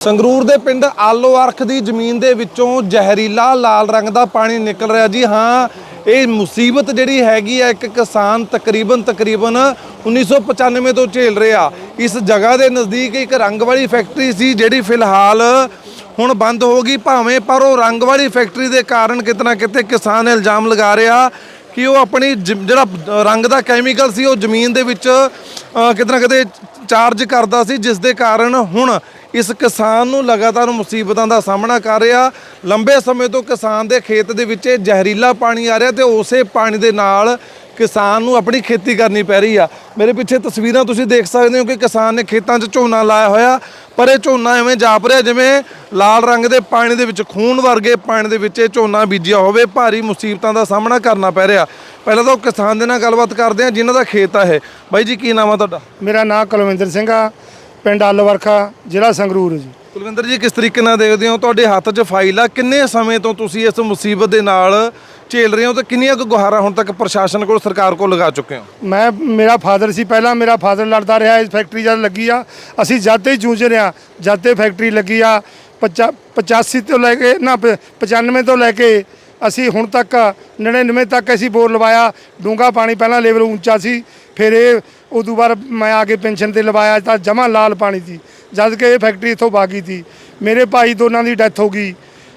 ਸੰਗਰੂਰ ਦੇ ਪਿੰਡ ਆਲੋ ਅਰਖ ਦੀ ਜ਼ਮੀਨ ਦੇ ਵਿੱਚੋਂ ਜ਼ਹਿਰੀਲਾ ਲਾਲ ਰੰਗ ਦਾ ਪਾਣੀ ਨਿਕਲ ਰਿਹਾ ਜੀ। ਹਾਂ ਇਹ ਮੁਸੀਬਤ ਜਿਹੜੀ ਹੈਗੀ ਆ ਇੱਕ ਕਿਸਾਨ ਤਕਰੀਬਨ ਤਕਰੀਬਨ 1995 ਤੋਂ ਝੇਲ ਰਿਹਾ। ਇਸ ਜਗ੍ਹਾ ਦੇ ਨਜ਼ਦੀਕ ਇੱਕ ਰੰਗ ਵਾਲੀ ਫੈਕਟਰੀ ਸੀ ਜਿਹੜੀ ਫਿਲਹਾਲ ਹੁਣ ਬੰਦ ਹੋ ਗਈ ਭਾਵੇਂ ਪਰ ਉਹ ਰੰਗ ਵਾਲੀ ਫੈਕਟਰੀ ਦੇ ਕਾਰਨ ਕਿਤਨਾ ਕਿਤੇ ਕਿਸਾਨ ਇਲਜ਼ਾਮ ਲਗਾ ਰਿਹਾ ਕਿ ਉਹ ਆਪਣੀ ਜ- ਜਿਹੜਾ ਰੰਗ ਦਾ ਕੈਮੀਕਲ ਸੀ ਉਹ ਜ਼ਮੀਨ ਦੇ ਵਿੱਚ ਅ, ਕਿਤੇ ਨਾ ਕਿਤੇ ਚਾਰਜ ਕਰਦਾ ਸੀ ਜਿਸ ਦੇ ਕਾਰਨ ਹੁਣ ਇਸ ਕਿਸਾਨ ਨੂੰ ਲਗਾਤਾਰ ਮੁਸੀਬਤਾਂ ਦਾ ਸਾਹਮਣਾ ਕਰ ਰਿਹਾ। ਲੰਬੇ ਸਮੇਂ ਤੋਂ ਕਿਸਾਨ ਦੇ ਖੇਤ ਦੇ ਵਿੱਚ ਇਹ ਜ਼ਹਿਰੀਲਾ ਪਾਣੀ ਆ ਰਿਹਾ ਤੇ ਉਸੇ ਪਾਣੀ ਦੇ ਨਾਲ ਕਿਸਾਨ ਨੂੰ ਆਪਣੀ ਖੇਤੀ ਕਰਨੀ ਪੈ ਰਹੀ ਆ। ਮੇਰੇ ਪਿੱਛੇ ਤਸਵੀਰਾਂ ਤੁਸੀਂ ਦੇਖ ਸਕਦੇ ਹੋ ਕਿ ਕਿਸਾਨ ਨੇ ਖੇਤਾਂ 'ਚ ਝੋਨਾ ਲਾਇਆ ਹੋਇਆ, ਪਰ ਇਹ ਝੋਨਾ ਐਵੇਂ ਜਾਪ ਰਿਹਾ ਜਿਵੇਂ ਲਾਲ ਰੰਗ ਦੇ ਪਾਣੀ ਦੇ ਵਿੱਚ, ਖੂਨ ਵਰਗੇ ਪਾਣੀ ਦੇ ਵਿੱਚ ਇਹ ਝੋਨਾ ਬੀਜਿਆ ਹੋਵੇ। ਭਾਰੀ ਮੁਸੀਬਤਾਂ ਦਾ ਸਾਹਮਣਾ ਕਰਨਾ ਪੈ ਰਿਹਾ। ਪਹਿਲਾਂ ਤਾਂ ਉਹ ਕਿਸਾਨ ਦੇ ਨਾਲ ਗੱਲਬਾਤ ਕਰਦੇ ਆ ਜਿਨ੍ਹਾਂ ਦਾ ਖੇਤ ਆ ਇਹ। ਬਾਈ ਜੀ, ਕੀ ਨਾਮ ਆ ਤੁਹਾਡਾ? ਮੇਰਾ ਨਾਮ ਕੁਲਵਿੰਦਰ ਸਿੰਘ ਆ। ਪਿੰਡ ਅਲਵਰਖਾ ਜ਼ਿਲ੍ਹਾ ਸੰਗਰੂਰ ਜੀ। ਕੁਲਵਿੰਦਰ ਜੀ ਕਿਸ ਤਰੀਕੇ ਨਾਲ ਦੇਖਦੇ ਹੋ? ਤੁਹਾਡੇ ਹੱਥ 'ਚ ਫਾਈਲ ਆ। ਕਿੰਨੇ ਸਮੇਂ ਤੋਂ ਤੁਸੀਂ ਇਸ ਮੁਸੀਬਤ ਦੇ ਨਾਲ ਝੇਲ ਰਹੇ ਹੋ ਤੇ ਕਿੰਨੀਆਂ ਕੁ ਗੁਹਾਰਾਂ ਹੁਣ ਤੱਕ ਪ੍ਰਸ਼ਾਸਨ ਕੋਲ ਸਰਕਾਰ ਕੋਲ ਲਗਾ ਚੁੱਕੇ ਹੋ? ਮੈਂ ਮੇਰਾ ਫਾਦਰ ਸੀ ਪਹਿਲਾਂ ਮੇਰਾ ਫਾਦਰ ਲੜਦਾ ਰਿਹਾ ਇਸ ਫੈਕਟਰੀ ਜਦ ਲੱਗੀ ਆ। ਅਸੀਂ ਜਦ ਤੇ ਜੂਝ ਰਹੇ ਜਦ ਤੇ ਫੈਕਟਰੀ ਲੱਗੀ ਆ 85 ਤੋਂ ਲੈ ਕੇ ਨਾ ਪ- 95 ਤੋਂ ਲੈ ਕੇ ਅਸੀਂ ਹੁਣ ਤੱਕ 99 ਤੱਕ ਅਸੀਂ ਬੋਰ ਲਵਾਇਆ। ਡੂੰਗਾ ਪਾਣੀ ਪਹਿਲਾਂ ਲੈਵਲ ਉੱਚਾ ਸੀ ਫਿਰ ਇਹ ਉਦੋਂ ਬਾਅਦ ਮੈਂ ਆ ਕੇ ਪੈਨਸ਼ਨ ਤੇ ਲਵਾਇਆ ਤਾਂ ਜਮਾ ਲਾਲ ਪਾਣੀ ਸੀ। ਜਦ ਕਿ ਇਹ ਫੈਕਟਰੀ ਇੱਥੋਂ ਬਾਗੀ ਸੀ। ਮੇਰੇ ਭਾਈ ਦੋਨਾਂ ਦੀ ਡੈਥ ਹੋ ਗਈ।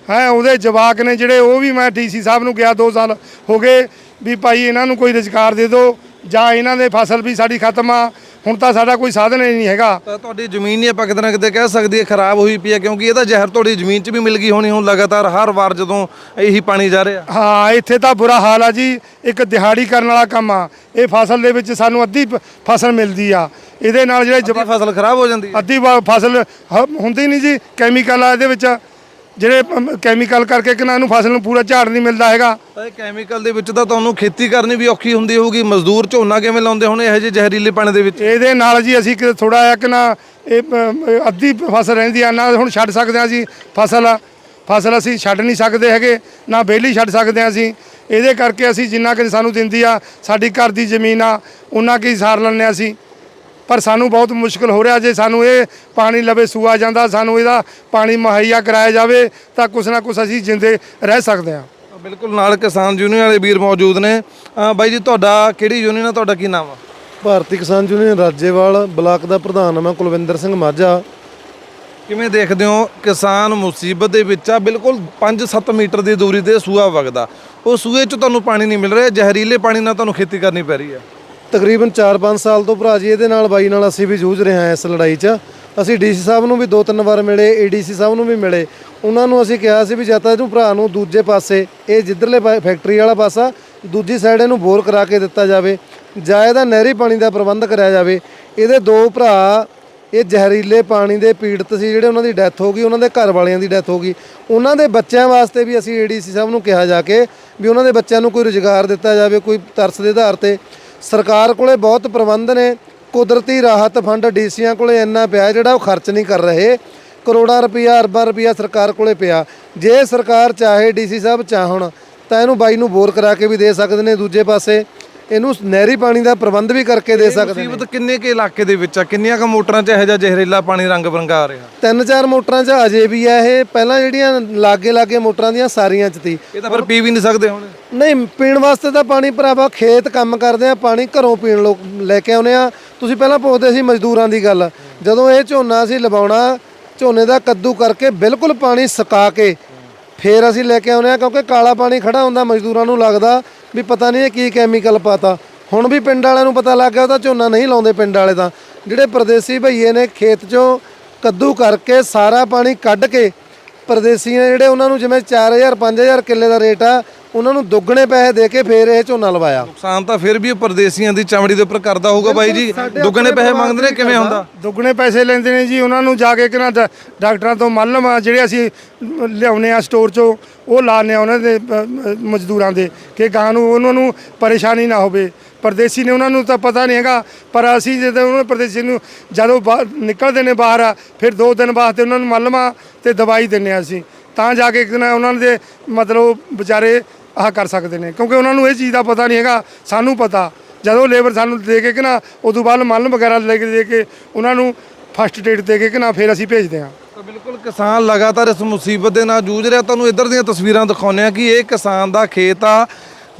ਹੈ, ਉਹਦੇ ਜਵਾਕ ਨੇ ਜਿਹੜੇ, ਉਹ ਵੀ ਮੈਂ ਡੀਸੀ ਸਾਹਿਬ ਨੂੰ ਗਿਆ 2 ਸਾਲ ਹੋ ਗਏ ਵੀ ਭਾਈ ਇਹਨਾਂ ਨੂੰ ਕੋਈ ਰੁਜ਼ਗਾਰ ਦੇ ਦਿਓ ਜਾਂ ਇਹਨਾਂ ਦੇ ਫਸਲ ਵੀ ਸਾਡੀ ਖਤਮ ਆ। ਹੁਣ ਤਾਂ ਸਾਡਾ ਕੋਈ ਸਾਧਨ ਹੀ ਨਹੀਂ ਹੈਗਾ। ਤਾਂ ਤੁਹਾਡੀ ਜ਼ਮੀਨ ਹੀ ਆਪਾਂ ਕਿਤੇ ਨਾ ਕਿਤੇ ਕਹਿ ਸਕਦੀ ਹੈ ਖਰਾਬ ਹੋਈ ਪਈ ਹੈ ਕਿਉਂਕਿ ਇਹਦਾ ਜ਼ਹਿਰ ਤੁਹਾਡੀ ਜ਼ਮੀਨ 'ਚ ਵੀ ਮਿਲ ਗਈ ਹੋਣੀ ਹੁਣ ਲਗਾਤਾਰ ਹਰ ਵਾਰ ਜਦੋਂ ਇਹੀ ਪਾਣੀ ਜਾ ਰਿਹਾ। ਹਾਂ ਇੱਥੇ ਤਾਂ ਬੁਰਾ ਹਾਲ ਆ ਜੀ ਇੱਕ ਦਿਹਾੜੀ ਕਰਨ ਵਾਲਾ ਕੰਮ ਆ। ਇਹ ਫਸਲ ਦੇ ਵਿੱਚ ਸਾਨੂੰ ਅੱਧੀ ਪ- ਫਸਲ ਮਿਲਦੀ ਆ। ਇਹਦੇ ਨਾਲ ਜਿਹੜੇ ਜਵਾ- ਫਸਲ ਖਰਾਬ ਹੋ ਜਾਂਦੀ ਹੈ। ਅੱਧੀ ਵਾ- ਫਸਲ ਹ- ਹੁੰਦੀ ਨਹੀਂ ਜੀ ਕੈਮੀਕਲ ਆ ਇਹਦੇ ਵਿੱਚ। ਜਿਹੜੇ ਕੈਮੀਕਲ ਕਰਕੇ ਕਿ ਨਾ ਇਹਨੂੰ ਫਸਲ ਨੂੰ ਪੂਰਾ ਝਾੜ ਨਹੀਂ ਮਿਲਦਾ ਹੈਗਾ। ਤਾਂ ਇਹ ਕੈਮੀਕਲ ਦੇ ਵਿੱਚ ਤਾਂ ਤੁਹਾਨੂੰ ਖੇਤੀ ਕਰਨੀ ਵੀ ਔਖੀ ਹੁੰਦੀ ਹੋਊਗੀ। ਮਜ਼ਦੂਰ ਝੋਨਾ ਕਿਵੇਂ ਲਾਉਂਦੇ ਹੁਣ? ਇਹੋ ਜਿਹੇ ਜ਼ਹਿਰੀਲੇ ਪਾਣੀ ਦੇ ਵਿੱਚ। ਇਹਦੇ ਨਾਲ ਜੀ ਅਸੀਂ ਕਿ ਥੋੜਾ ਜਿਹਾ ਕਿ ਨਾ ਇਹ ਅੱਧੀ ਫਸਲ ਰਹਿੰਦੀ ਆ। ਨਾ ਹੁਣ ਛੱਡ ਸਕਦੇ ਆ ਜੀ ਫਸਲ। ਫਸਲ ਅਸੀਂ ਛੱਡ ਨਹੀਂ ਸਕਦੇ ਹੈਗੇ ਨਾ ਬੇਲੀ ਛੱਡ ਸਕਦੇ ਆ ਅਸੀਂ। ਇਹਦੇ ਕਰਕੇ ਅਸੀਂ ਜਿੰਨਾ ਕਿ ਸਾਨੂੰ ਦਿੰਦੀ ਆ ਸਾਡੀ ਘਰ ਦੀ ਜ਼ਮੀਨ ਆ ਉਹਨਾਂ ਕੀ ਸਾਰ ਹਾਂ ਅਸੀਂ। ਪਰ ਸਾਨੂੰ ਬਹੁਤ ਮੁਸ਼ਕਲ ਹੋ ਰਿਹਾ ਜੇ ਸਾਨੂੰ ਇਹ ਪਾਣੀ ਲਵੇ ਸੂਆ ਜਾਂਦਾ ਸਾਨੂੰ ਇਹਦਾ ਪਾਣੀ ਮੁਹੱਈਆ ਕਰਾਇਆ ਜਾਵੇ ਤਾਂ ਕੁਛ ਨਾ ਕੁਛ ਅਸੀਂ ਜਿੰਦੇ ਰਹਿ ਸਕਦੇ ਹਾਂ। ਬਿਲਕੁਲ ਨਾਲ ਕਿਸਾਨ ਯੂਨੀਅਨ ਵਾਲੇ ਵੀਰ ਮੌਜੂਦ ਨੇ। ਬਾਈ ਜੀ ਤੁਹਾਡਾ ਕਿਹੜੀ ਯੂਨੀਅਨ ਆ? ਤੁਹਾਡਾ ਕੀ ਨਾਮ ਆ? ਭਾਰਤੀ ਕਿਸਾਨ ਯੂਨੀਅਨ ਰਾਜੇਵਾਲ ਬਲਾਕ ਦਾ ਪ੍ਰਧਾਨ ਹਾਂ ਮੈਂ ਕੁਲਵਿੰਦਰ ਸਿੰਘ ਮਾਝਾ। ਕਿਵੇਂ ਦੇਖਦੇ ਹੋ ਕਿਸਾਨ ਮੁਸੀਬਤ ਦੇ ਵਿੱਚ ਆ? ਬਿਲਕੁਲ 5-7 ਮੀਟਰ ਦੀ ਦੂਰੀ ਤੇ ਸੂਆ ਵਗਦਾ। ਉਹ ਸੂਏ 'ਚ ਤੁਹਾਨੂੰ ਪਾਣੀ ਨਹੀਂ ਮਿਲ ਰਿਹਾ ਜ਼ਹਿਰੀਲੇ ਪਾਣੀ ਨਾਲ ਤੁਹਾਨੂੰ ਖੇਤੀ ਕਰਨੀ ਪੈ ਰਹੀ ਹੈ ਤਕਰੀਬਨ 4-5 ਸਾਲ ਤੋਂ ਭਰਾ ਜੀ, ਇਹਦੇ ਨਾਲ ਬਾਈ ਨਾਲ ਅਸੀਂ ਵੀ ਜੂਝ ਰਹੇ ਹਾਂ ਇਸ ਲੜਾਈ 'ਚ। ਅਸੀਂ ਡੀਸੀ ਸਾਹਿਬ ਨੂੰ ਵੀ ਦੋ ਤਿੰਨ ਵਾਰ ਮਿਲੇ ਏਡੀਸੀ ਸਾਹਿਬ ਨੂੰ ਵੀ ਮਿਲੇ। ਉਹਨਾਂ ਨੂੰ ਅਸੀਂ ਕਿਹਾ ਸੀ ਵੀ ਜਾਂ ਤਾਂ ਇਹਨੂੰ ਭਰਾ ਨੂੰ ਦੂਜੇ ਪਾਸੇ, ਇਹ ਜਿੱਧਰਲੇ ਪਾ- ਫੈਕਟਰੀ ਵਾਲਾ ਪਾਸਾ, ਦੂਜੀ ਸਾਈਡ ਇਹਨੂੰ ਬੋਰ ਕਰਾ ਕੇ ਦਿੱਤਾ ਜਾਵੇ, ਜਾਂ ਇਹਦਾ ਨਹਿਰੀ ਪਾਣੀ ਦਾ ਪ੍ਰਬੰਧ ਕਰਿਆ ਜਾਵੇ। ਇਹਦੇ ਦੋ ਭਰਾ, ਇਹ ਜ਼ਹਿਰੀਲੇ ਪਾਣੀ ਦੇ ਪੀੜਤ ਸੀ, ਜਿਹੜੇ ਉਹਨਾਂ ਦੀ ਡੈਥ ਹੋ ਗਈ, ਉਹਨਾਂ ਦੇ ਘਰ ਵਾਲਿਆਂ ਦੀ ਡੈਥ ਹੋ ਗਈ। ਉਹਨਾਂ ਦੇ ਬੱਚਿਆਂ ਵਾਸਤੇ ਵੀ ਅਸੀਂ ਏਡੀਸੀ ਸਾਹਿਬ ਨੂੰ ਕਿਹਾ ਜਾ ਕੇ ਵੀ ਉਹਨਾਂ ਦੇ ਬੱਚਿਆਂ ਨੂੰ ਕੋਈ ਰੁਜ਼ਗਾਰ ਦਿੱਤਾ ਜਾਵੇ, ਕੋਈ ਤਰਸ ਦੇ ਆਧਾਰ ਤੇ। ਸਰਕਾਰ ਕੋਲੇ ਬਹੁਤ ਪ੍ਰਬੰਧ ਨੇ। ਕੁਦਰਤੀ ਰਾਹਤ ਫੰਡ ਡੀਸੀਆਂ ਕੋਲੇ ਇੰਨਾ ਪਿਆ ਜਿਹੜਾ ਉਹ ਖਰਚ ਨਹੀਂ ਕਰ ਰਹੇ। ਕਰੋੜਾਂ ਰੁਪਈਆ, ਅਰਬਾਂ ਰੁਪਈਆ ਸਰਕਾਰ ਕੋਲੇ ਪਿਆ। ਜੇ ਸਰਕਾਰ ਚਾਹੇ ਡੀਸੀ ਸਾਹਿਬ ਚਾਹਣ, ਤਾਂ ਇਹਨੂੰ ਬਾਈ ਨੂੰ ਬੋਰ ਕਰਾ ਕੇ ਵੀ ਦੇ ਸਕਦੇ ਨੇ ਦੂਜੇ ਪਾਸੇ। ਇਹਨੂੰ ਨਹਿਰੀ ਪਾਣੀ ਦਾ ਪ੍ਰਬੰਧ ਵੀ ਕਰਕੇ ਦੇ ਸਕਦੇ ਨੇ। ਮੁਸੀਬਤ ਕਿੰਨੇ ਕੇ ਇਲਾਕੇ ਦੇ ਵਿੱਚ ਆ? ਕਿੰਨੀਆਂ ਕੁ ਮੋਟਰਾਂ 'ਚ ਇਹੋ ਜਿਹਾ ਜ਼ਹਿਰੀਲਾ ਪਾਣੀ ਰੰਗ ਬਰੰਗਾ ਆ ਰਿਹਾ? ਤਿੰਨ ਚਾਰ ਮੋਟਰਾਂ 'ਚ ਅਜੇ ਵੀ ਆ ਇਹ। ਪਹਿਲਾਂ ਜਿਹੜੀਆਂ ਲਾਗੇ ਲਾਗੇ ਮੋਟਰਾਂ ਦੀਆਂ ਸਾਰੀਆਂ 'ਚ ਤੀ। ਇਹ ਤਾਂ ਫਿਰ ਪੀ ਵੀ ਨਹੀਂ ਸਕਦੇ ਹੁਣ। ਨਹੀਂ ਪੀਣ ਵਾਸਤੇ ਤਾਂ ਪਾਣੀ ਭਰਾਵਾ ਖੇਤ ਕੰਮ ਕਰਦੇ ਆ ਪਾਣੀ ਘਰੋਂ ਪੀਣ ਲੋਕ ਲੈ ਕੇ ਆਉਨੇ ਆ। ਤੁਸੀਂ ਪਹਿਲਾਂ ਪੁੱਛਦੇ ਸੀ ਮਜ਼ਦੂਰਾਂ ਦੀ ਗੱਲ। ਜਦੋਂ ਇਹ ਝੋਨਾ ਸੀ ਲਵਾਉਣਾ ਝੋਨੇ ਦਾ ਕੱਦੂ ਕਰਕੇ ਬਿਲਕੁਲ ਪਾਣੀ ਸੁਕਾ ਕੇ ਫੇਰ ਅਸੀਂ ਲੈ ਕੇ ਆਉਨੇ ਆ ਕਿਉਂਕਿ ਕਾਲਾ ਪਾਣੀ ਖੜਾ ਹੁੰਦਾ ਮਜ਼ਦੂਰਾਂ ਨੂੰ ਲੱਗਦਾ। ਵੀ ਪਤਾ ਨਹੀਂ ਇਹ ਕੀ ਕੈਮੀਕਲ ਪਾਤਾ। ਹੁਣ ਵੀ ਪਿੰਡ ਵਾਲਿਆਂ ਨੂੰ ਪਤਾ ਲੱਗ ਗਿਆ ਉਹਦਾ ਝੋਨਾ ਨਹੀਂ ਲਾਉਂਦੇ ਪਿੰਡ ਵਾਲੇ ਤਾਂ। ਜਿਹੜੇ ਪਰਦੇਸੀ ਭਈਏ ਨੇ ਖੇਤ 'ਚੋਂ ਕੱਦੂ ਕਰਕੇ ਸਾਰਾ ਪਾਣੀ ਕੱਢ ਕੇ, ਪਰਦੇਸੀ ਨੇ ਜਿਹੜੇ ਉਹਨਾਂ ਨੂੰ ਜਿਵੇਂ 4000 5000 ਕਿੱਲੇ ਦਾ ਰੇਟ ਆ ਉਹਨਾਂ ਨੂੰ ਦੁੱਗਣੇ ਪੈਸੇ ਦੇ ਕੇ ਫੇਰ ਇਹ ਝੋਨਾ ਲਵਾਇਆ। ਨੁਕਸਾਨ ਤਾਂ ਫਿਰ ਵੀ ਉਹ ਪਰਦੇਸੀਆਂ ਦੀ ਚਮੜੀ ਦੇ ਉੱਪਰ ਕਰਦਾ ਹੋਊਗਾ ਬਾਈ ਜੀ। ਦੁੱਗਣੇ ਪੈਸੇ ਮੰਗਦੇ ਨੇ ਕਿਵੇਂ ਹੁੰਦਾ? ਦੁੱਗਣੇ ਪੈਸੇ ਲੈਂਦੇ ਨੇ ਜੀ ਉਹਨਾਂ ਨੂੰ ਜਾ ਕੇ ਕਿਹਨਾਂ ਡਾਕਟਰਾਂ ਤੋਂ ਮੱਲਮ ਆ ਜਿਹੜੇ ਅਸੀਂ ਲਿਆਉਨੇ ਆ ਸਟੋਰ ਚੋਂ ਉਹ ਲਾਣੇ ਆ ਉਹਨਾਂ ਦੇ ਮਜ਼ਦੂਰਾਂ ਦੇ ਕਿ ਗਾਂ ਨੂੰ ਉਹਨਾਂ ਨੂੰ ਪਰੇਸ਼ਾਨੀ ਨਾ ਹੋਵੇ। ਪਰਦੇਸੀ ਨੇ ਉਹਨਾਂ ਨੂੰ ਤਾਂ ਪਤਾ ਨਹੀਂ ਹੈਗਾ ਪਰ ਅਸੀਂ ਜਦੋਂ ਉਹਨਾਂ ਪਰਦੇਸੀ ਨੂੰ ਜਦੋਂ ਬਾਹਰ ਨਿਕਲਦੇ ਨੇ ਬਾਹਰ ਆ, ਫਿਰ ਦੋ ਦਿਨ ਵਾਸਤੇ ਉਹਨਾਂ ਨੂੰ ਮੱਲਮਾਂ ਤੇ ਦਵਾਈ ਦਿੰਨੇ ਆ ਅਸੀਂ। ਤਾਂ ਜਾ ਕੇ ਇੱਕ ਦਿਨ ਉਹਨਾਂ ਦੇ ਮਤਲਬ ਵਿਚਾਰੇ ਆਹ ਕਰ ਸਕਦੇ ਨੇ। ਕਿਉਂਕਿ ਉਹਨਾਂ ਨੂੰ ਇਹ ਚੀਜ਼ ਦਾ ਪਤਾ ਨਹੀਂ ਹੈਗਾ, ਸਾਨੂੰ ਪਤਾ। ਜਦੋਂ ਲੇਬਰ ਸਾਨੂੰ ਦੇ ਕੇ ਕਿ ਨਾ, ਉਦੋਂ ਬਾਅਦ ਮੱਲ ਵਗੈਰਾ ਲੈ ਕੇ ਦੇ ਕੇ ਉਹਨਾਂ ਨੂੰ ਫਸਟ ਏਡ ਦੇ ਕੇ ਕਿ ਨਾ, ਫਿਰ ਅਸੀਂ ਭੇਜਦੇ ਹਾਂ। ਤਾਂ ਬਿਲਕੁਲ ਕਿਸਾਨ ਲਗਾਤਾਰ ਇਸ ਮੁਸੀਬਤ ਦੇ ਨਾਲ ਜੂਝ ਰਿਹਾ। ਤੁਹਾਨੂੰ ਇੱਧਰ ਦੀਆਂ ਤਸਵੀਰਾਂ ਦਿਖਾਉਂਦੇ ਆ ਕਿ ਇਹ ਕਿਸਾਨ ਦਾ ਖੇਤ ਆ,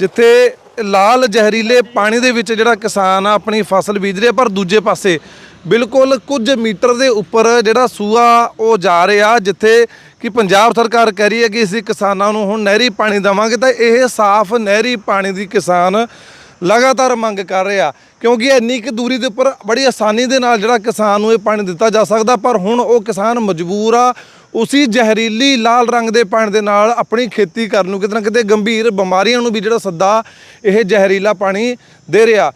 ਜਿੱਥੇ ਲਾਲ ਜ਼ਹਿਰੀਲੇ ਪਾਣੀ ਦੇ ਵਿੱਚ ਜਿਹੜਾ ਕਿਸਾਨ ਆ, ਆਪਣੀ ਫਸਲ ਬੀਜ ਰਿਹਾ, ਪਰ ਦੂਜੇ ਪਾਸੇ ਬਿਲਕੁਲ ਕੁਝ ਮੀਟਰ ਦੇ ਉੱਪਰ ਜਿਹੜਾ ਸੂਆ ਉਹ ਜਾ ਰਿਹਾ, ਜਿੱਥੇ ਕਿ ਪੰਜਾਬ ਸਰਕਾਰ ਕਹਿ ਰਹੀ ਹੈ ਕਿ ਅਸੀਂ ਕਿਸਾਨਾਂ ਨੂੰ ਹੁਣ ਨਹਿਰੀ ਪਾਣੀ ਦੇਵਾਂਗੇ ਤਾਂ ਇਹ ਸਾਫ਼ ਨਹਿਰੀ ਪਾਣੀ ਦੀ ਕਿਸਾਨ ਲਗਾਤਾਰ ਮੰਗ ਕਰ ਰਿਹਾ। ਕਿਉਂਕਿ ਇੰਨੀ ਕਿ ਦੂਰੀ ਦੇ ਉੱਪਰ ਬੜੀ ਆਸਾਨੀ ਦੇ ਨਾਲ ਜਿਹੜਾ ਕਿਸਾਨ ਨੂੰ ਇਹ ਪਾਣੀ ਦਿੱਤਾ ਜਾ ਸਕਦਾ, ਪਰ ਹੁਣ ਉਹ ਕਿਸਾਨ ਮਜਬੂਰ ਆ, ਉਸੀ ਜ਼ਹਿਰੀਲੀ ਲਾਲ ਰੰਗ ਦੇ ਪਾਣੀ ਦੇ ਨਾਲ ਆਪਣੀ ਖੇਤੀ ਕਰਨ ਨੂੰ ਕਿਤੇ ਨਾ ਕਿਤੇ ਗੰਭੀਰ ਬਿਮਾਰੀਆਂ ਨੂੰ ਵੀ ਜਿਹੜਾ ਸੱਦਾ ਇਹ ਜ਼ਹਿਰੀਲਾ ਪਾਣੀ ਦੇ ਰਿਹਾ।